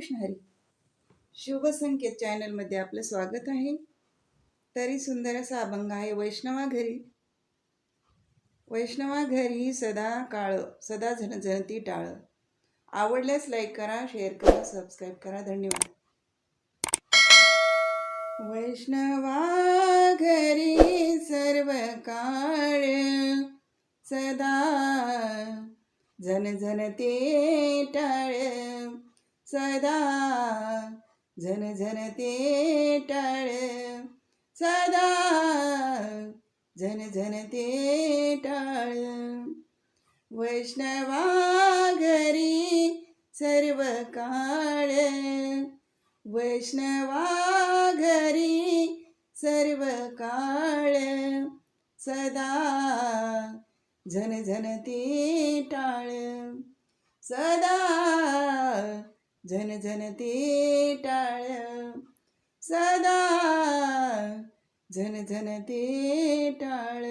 कृष्ण हरी. शुभ संकेत चॅनलमध्ये आपलं स्वागत आहे. तरी सुंदर असा अभंग आहे वैष्णवा घरी. वैष्णवा घरी सदा काळ सदा झणझणती टाळ. आवडल्यास लाईक करा शेअर करा सबस्क्राईब करा. धन्यवाद. वैष्णवा घरी सर्व काळ सदा झणझणते टाळ. सदा झणझणते टाळ. सदा झणझणते टाळ. वैष्णवा घरी सर्व काळ. वैष्णवा घरी सर्व काळ. सदा झणझणते टाळ. सदा झणझणते टाळ सदा. झणझणते टाळ.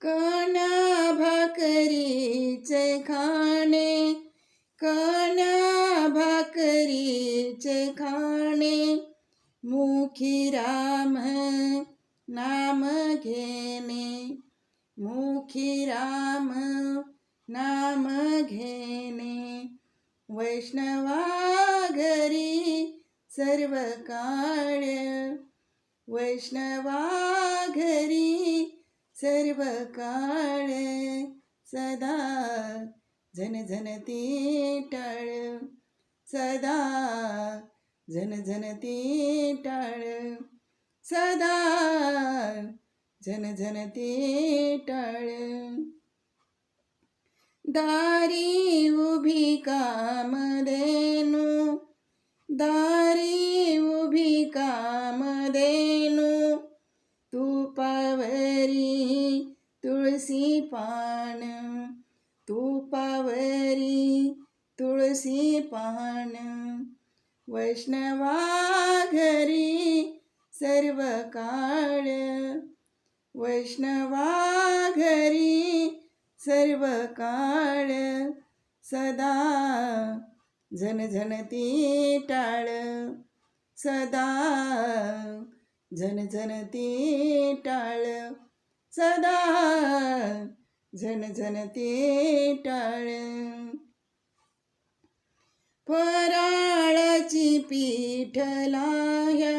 काना भाकरीचे खाणे काना भाकरीचे खाणे. मुखी राम नाम घेणे मुखी राम नाम घेणे. वैष्णवा घरी सर्व काळ वैष्णवा घरी सर्व काळ सदा झणझणती टाळ सदा झणझणती टाळ सदा झणझणती टाळ दारी उभी कामधेनु दारी उभी कामधेनु तुपावरी तुळसी पान तुपावरी तुळसी पान वैष्णवा घरी सर्व काळ वैष्णवा घरी सर्व काळ सदा झणझणती टाळ सदा झणझणती टाळ सदा झणझणती टाळ फराळाची पीठलाया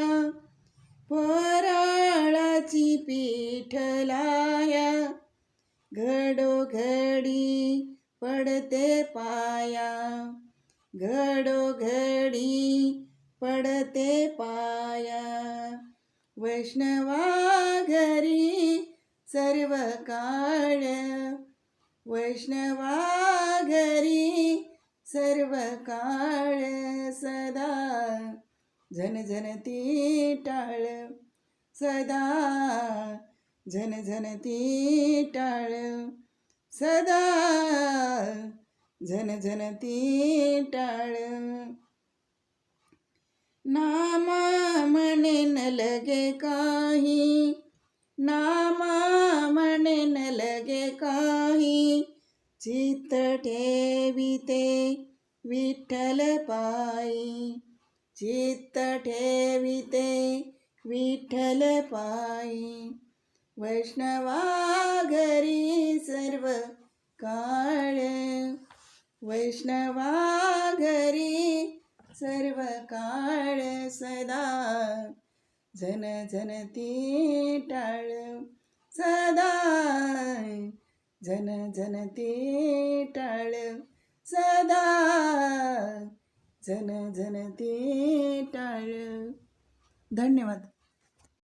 फराळाची पीठलाया घडोघडी पडते पाया. घडोघडी पडते पाया. वैष्णवा घरी सर्व काळ. वैष्णवा घरी सर्व काळ सदा. ती टाळ सदा. झणझणती टाळ सदा झणझणती टाळ नामा म्हणे न लगे काही नामा म्हणे न लगे काही चित्त ठेविते विठ्ठल पायी. चित्त ठेविते विठ्ठल पायी. वैष्णवा घरी सर्व काळ वैष्णवा घरी सर्व काळ सदा झन ती टाळ सदा झन ती टाळ सदा झन ती टाळ धन्यवाद.